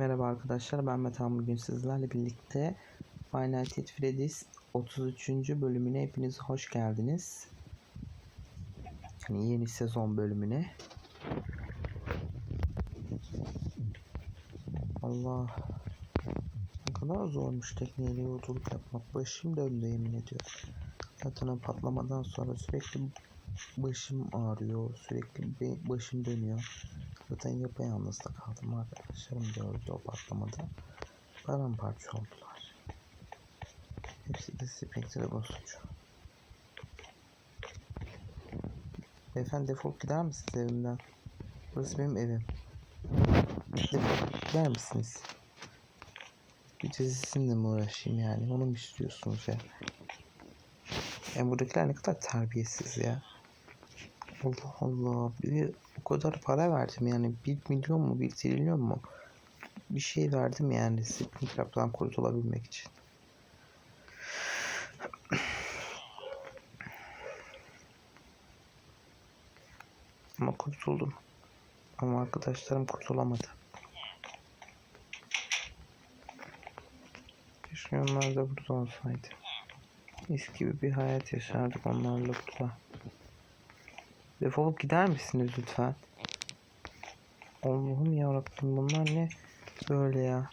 Merhaba arkadaşlar ben Metan bugün sizlerle birlikte Five Nights at Freddy's 33. bölümüne hepiniz hoş geldiniz. Yani yeni sezon bölümüne. Allah ne kadar zormuş tekneyle yolculuk yapmak. Başım döndü yemin ediyorum. Zaten o patlamadan sonra sürekli başım ağrıyor. Sürekli başım dönüyor. Zaten yapayalnız da kaldım arkadaşlarım gördü o patlamada. Paramparça oldular. Hepsi de Spectre bozucu. Beyefendi defolup gider misiniz evimden? Burası benim evim. Defolup gider misiniz? Bir sizinle mi uğraşayım yani? Onu mu istiyorsunuz ya? Yani buradakiler ne kadar terbiyesiz ya. Allah Allah. Bir o kadar para verdim yani. Bir milyon mu bir trilyon mu? Bir şey verdim yani Springtrap'tan kurtulabilmek için. Ama kurtuldum. Ama arkadaşlarım kurtulamadı. Keşke onlar da burada olsaydı. Mis gibi bir hayat yaşardık onlarla burada. Defolup gider misiniz lütfen? Allah'ım yarabbim bunlar ne böyle ya?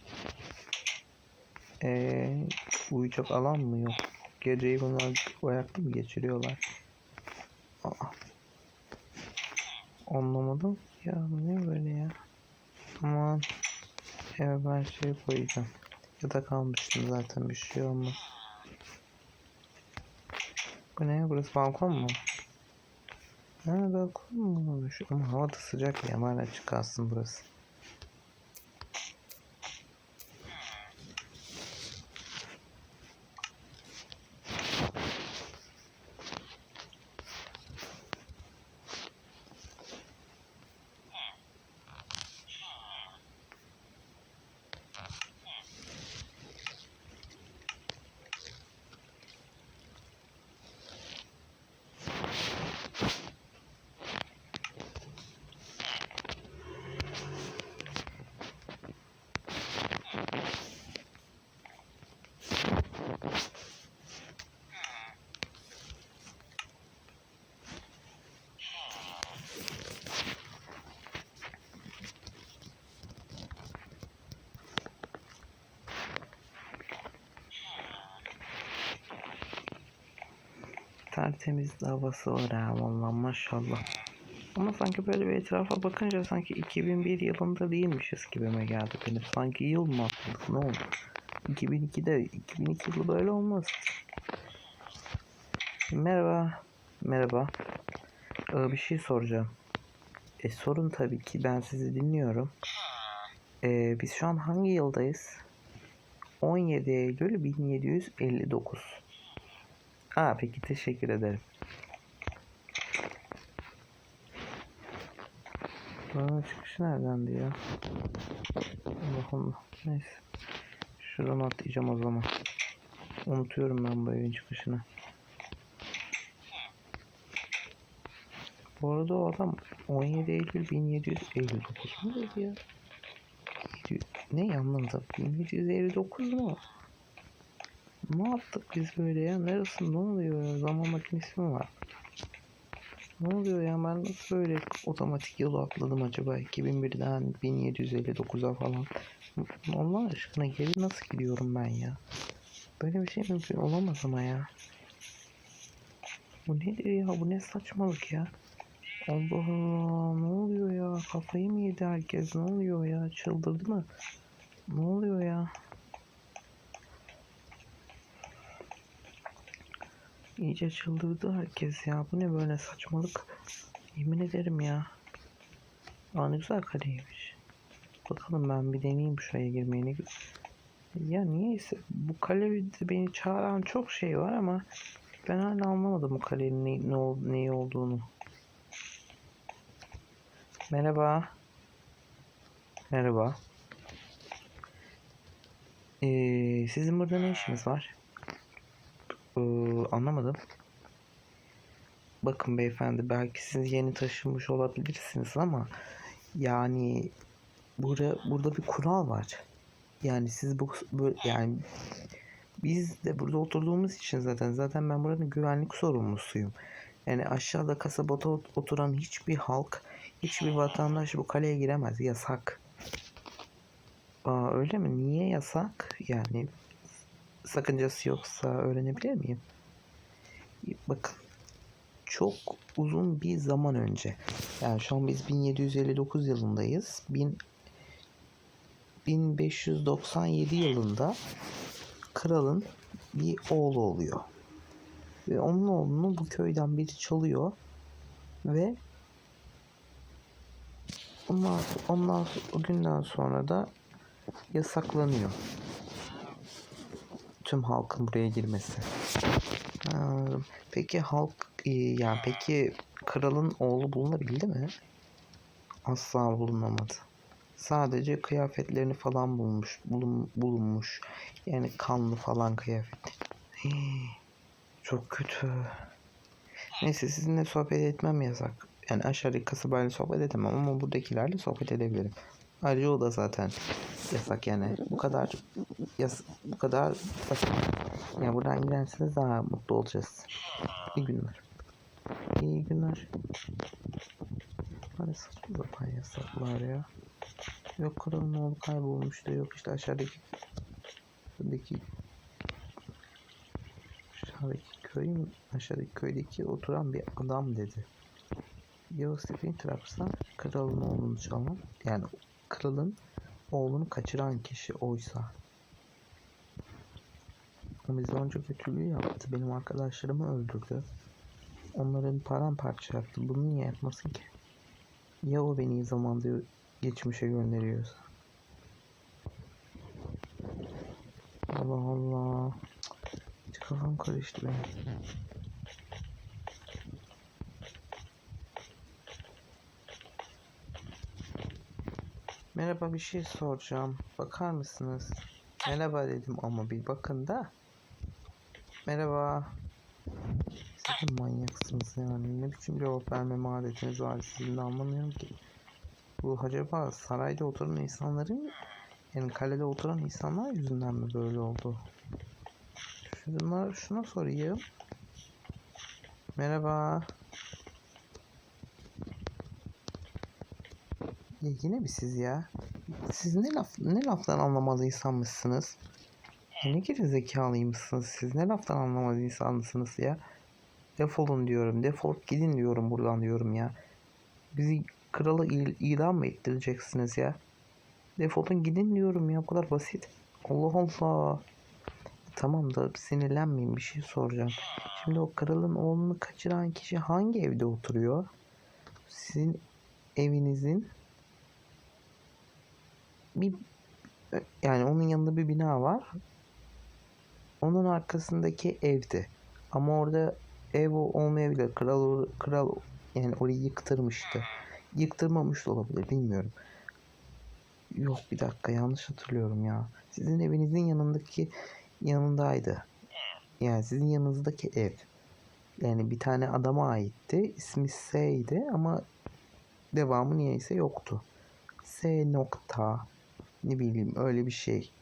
Ee, uyuyacak alan mı yok? Geceyi bunlar ayakta mı geçiriyorlar? Aa. Anlamadım. Ya ne böyle ya? Aman. Eve ben şey koyacağım. Yatak almıştım zaten bir şey olmaz. Bu ne? Burası balkon mu? Ha balkon mu? Şu, ama hava da sıcak ya. Hala açık kalsın burası. Tertemiz havası var ha vallahi maşallah. Ama sanki böyle bir etrafa bakınca sanki 2001 yılında değilmişiz gibime geldi benim. Sanki yıl mı atladık ne oldu? 2002'de 2002 yılı böyle olmaz. Merhaba. Merhaba. Ee, bir şey soracağım. E, sorun tabii ki ben sizi dinliyorum. Ee, biz şu an hangi yıldayız? 17 Eylül 1759. Aa peki teşekkür ederim. Buranın çıkışı neredendi ya? Allah Allah. Neyse. Şuradan atlayacağım o zaman. Unutuyorum ben bu evin çıkışını. Bu arada o adam 17 Eylül 1759 mu dedi ya? 700 Ne anlamda? 1759 mu? Ne yaptık biz böyle ya? Neresi ne oluyor ya? Zaman makinesi mi var? Ne oluyor ya? Ben nasıl böyle otomatik yolu atladım acaba? 2001'den 1759'a falan. Allah aşkına geri nasıl gidiyorum ben ya? Böyle bir şey mümkün olamaz ama ya. Bu nedir ya? Bu ne saçmalık ya? Allah Allah ne oluyor ya? Kafayı mı yedi herkes? Ne oluyor ya? Çıldırdı mı? Ne oluyor ya? İyice çıldırdı herkes ya. Bu ne böyle saçmalık? Yemin ederim ya. Aa ne güzel kaleymiş. Bakalım ben bir deneyeyim şuraya girmeyi. Ne güzel. Ya niyeyse bu kalede beni çağıran çok şey var ama ben hala anlamadım bu kalenin ne, ne, neyi olduğunu. Merhaba. Merhaba. Ee, sizin burada ne işiniz var? Ee, anlamadım. Bakın beyefendi belki siz yeni taşınmış olabilirsiniz ama yani burada burada bir kural var. Yani siz bu böyle yani biz de burada oturduğumuz için zaten zaten ben buranın güvenlik sorumlusuyum. Yani aşağıda kasabada ot- oturan hiçbir halk, hiçbir vatandaş bu kaleye giremez. Yasak. Aa, öyle mi? Niye yasak? Yani sakıncası yoksa öğrenebilir miyim? Bakın çok uzun bir zaman önce yani şu an biz 1759 yılındayız. 1000 1597 yılında kralın bir oğlu oluyor. Ve onun oğlunu bu köyden biri çalıyor ve ondan, ondan o günden sonra da yasaklanıyor. Tüm halkın buraya girmesi. Anladım. Peki halk e, yani peki kralın oğlu bulunabildi mi? Asla bulunamadı. Sadece kıyafetlerini falan bulmuş, bulun, bulunmuş. Yani kanlı falan kıyafet. Çok kötü. Neyse sizinle sohbet etmem yasak. Yani aşağıdaki kasabayla sohbet edemem ama buradakilerle sohbet edebilirim. Ayrıca o da zaten yasak yani. Bu kadar yas bu kadar basit. Yani buradan giderseniz daha mutlu olacağız. İyi günler. İyi günler. Hani saçma sapan yasaklar ya. Yok kralın oğlu kaybolmuş da yok işte aşağıdaki aşağıdaki aşağıdaki köyün aşağıdaki köydeki oturan bir adam dedi. Yo Springtraps'tan kralın oğlunu çalan yani kralın oğlunu kaçıran kişi oysa. O bize onca kötülüğü yaptı. Benim arkadaşlarımı öldürdü. Onların paramparça yaptı. Bunu niye yapmasın ki? Ya o beni zamanda geçmişe gönderiyorsa? Allah Allah. Kafam karıştı benim. Merhaba bir şey soracağım. Bakar mısınız? Merhaba dedim ama bir bakın da. Merhaba. Siz manyaksınız yani. Ne biçim cevap verme maharetiniz var sizin de anlamıyorum ki. Bu acaba sarayda oturan insanların yani kalede oturan insanlar yüzünden mi böyle oldu? Şuna, şuna sorayım. Merhaba. Ya yine mi siz ya? Siz ne laf ne laftan anlamalı insanmışsınız? Ya ne geri zekalıymışsınız siz? Ne laftan anlamalı insansınız ya? Defolun diyorum. Defol gidin diyorum buradan diyorum ya. Bizi kralı il- idam mı ettireceksiniz ya? Defolun gidin diyorum ya. Bu kadar basit. Allah Allah. Tamam da sinirlenmeyin bir şey soracağım. Şimdi o kralın oğlunu kaçıran kişi hangi evde oturuyor? Sizin evinizin bir yani onun yanında bir bina var. Onun arkasındaki evdi. Ama orada ev olmayabilir. Kral kral yani orayı yıktırmıştı. Yıktırmamış da olabilir bilmiyorum. Yok bir dakika yanlış hatırlıyorum ya. Sizin evinizin yanındaki yanındaydı. Yani sizin yanınızdaki ev. Yani bir tane adama aitti. İsmi S'ydi ama devamı niyeyse yoktu. S nokta ne bileyim öyle bir şey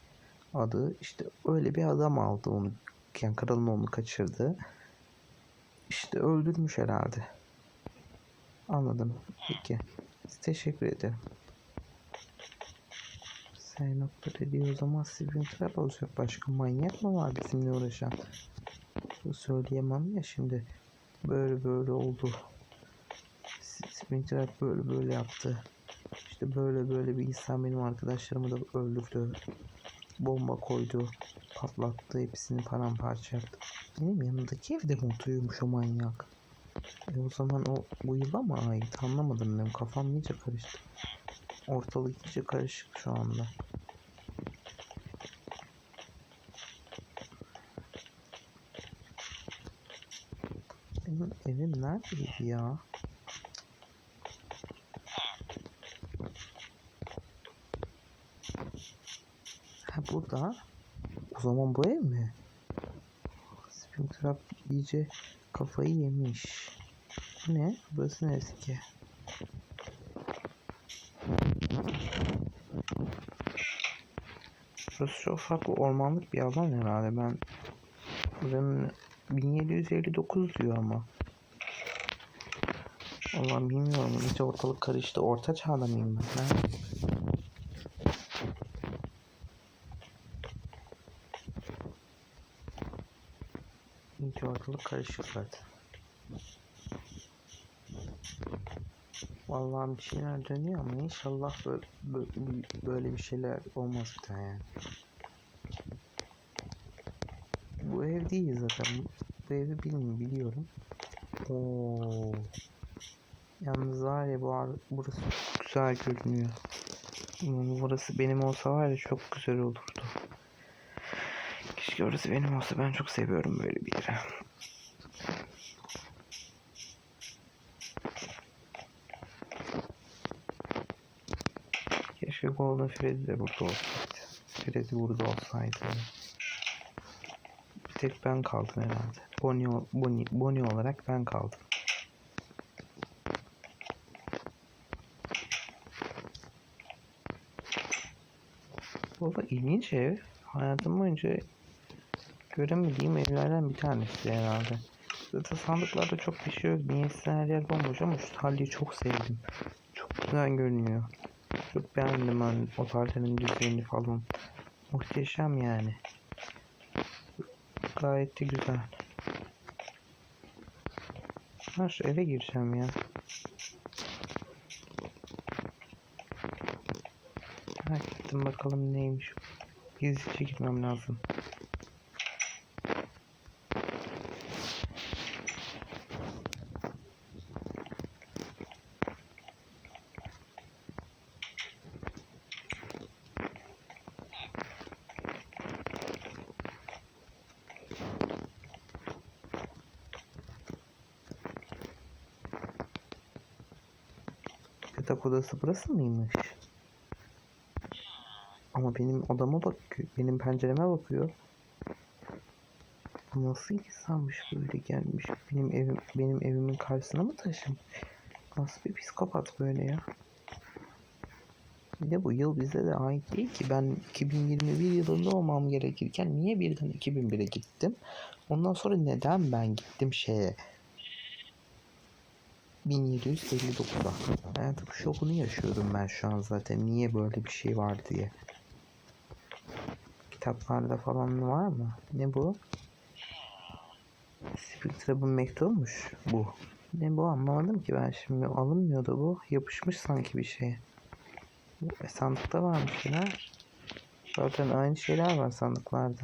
adı. İşte öyle bir adam aldı onu. Yani kralın oğlunu kaçırdı. İşte öldürmüş herhalde. Anladım. Peki. Teşekkür ederim. S nokta dediği o zaman Springtrap olacak başka manyak mı var bizimle uğraşan? Bu söyleyemem ya şimdi. Böyle böyle oldu. Springtrap böyle böyle yaptı işte böyle böyle bir insan benim arkadaşlarımı da öldürdü. Bomba koydu. Patlattı. Hepsini paramparça yaptı. Benim yanımdaki evde mi oturuyormuş o manyak? E o zaman o bu yıla mı ait? Anlamadım ben. Kafam iyice karıştı. Ortalık iyice karışık şu anda. Benim evim neredeydi ya? Ha burada. O zaman bu ev mi? Springtrap iyice kafayı yemiş. Ne? Burası neresi ki? Burası çok farklı ormanlık bir alan herhalde. Ben buranın 1759 diyor ama. Allah bilmiyorum. İyice ortalık karıştı. Orta çağda mıyım ben? Neredeyim? İyice ortalık karışık zaten. Vallahi bir şeyler dönüyor ama inşallah böyle, böyle bir şeyler olmaz bir daha yani. Bu ev değil zaten. Bu evi bilmiyorum biliyorum. Oo. Yalnız var ya bu ar- burası güzel görünüyor. Burası benim olsa var ya çok güzel olurdu. Keşke orası benim olsa ben çok seviyorum böyle bir yeri. Keşke Golden Freddy de burada olsaydı. Freddy burada olsaydı. Bir tek ben kaldım herhalde. Bonnie, Bonnie, Bonnie olarak ben kaldım. Bu da ilginç ev. Hayatım boyunca göremediğim evlerden bir tanesi herhalde. Zaten sandıklarda çok bir şey yok. Niyeyse her yer bomboş ama şu talyayı çok sevdim. Çok güzel görünüyor. Çok beğendim ben o tarlanın düzenini falan. Muhteşem yani. Gayet de güzel. Ha şu eve gireceğim ya. Ha gittim bakalım neymiş. Gizlice gitmem lazım. Yatak odası burası mıymış? Ama benim odama bakıyor. Benim pencereme bakıyor. Nasıl insanmış böyle gelmiş. Benim evim benim evimin karşısına mı taşım? Nasıl bir psikopat böyle ya? Bir de bu yıl bize de ait değil ki. Ben 2021 yılında olmam gerekirken niye birden 2001'e gittim? Ondan sonra neden ben gittim şeye? 1759'a. Hayatım şokunu yaşıyorum ben şu an zaten. Niye böyle bir şey var diye. Kitaplarda falan var mı? Ne bu? Spectre'ın mektubumuş bu. Ne bu anlamadım ki ben şimdi. Alınmıyordu bu. Yapışmış sanki bir şeye. E, sandıkta varmış yine. Zaten aynı şeyler var sandıklarda.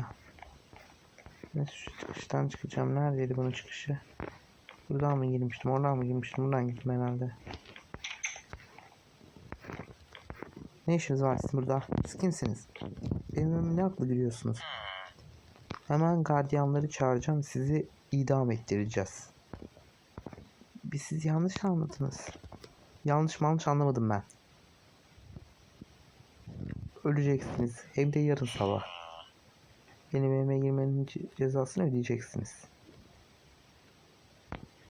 Neyse şu çıkıştan çıkacağım. Neredeydi bunun çıkışı? Buradan mı girmiştim? Oradan mı girmiştim? Buradan gittim herhalde. Ne işiniz var sizin burada? Siz kimsiniz? Benim ne aklı gülüyorsunuz? Hemen gardiyanları çağıracağım. Sizi idam ettireceğiz. Biz siz yanlış anladınız. Yanlış yanlış anlamadım ben. Öleceksiniz. Hem de yarın sabah. Benim evime girmenin ce- cezasını ödeyeceksiniz.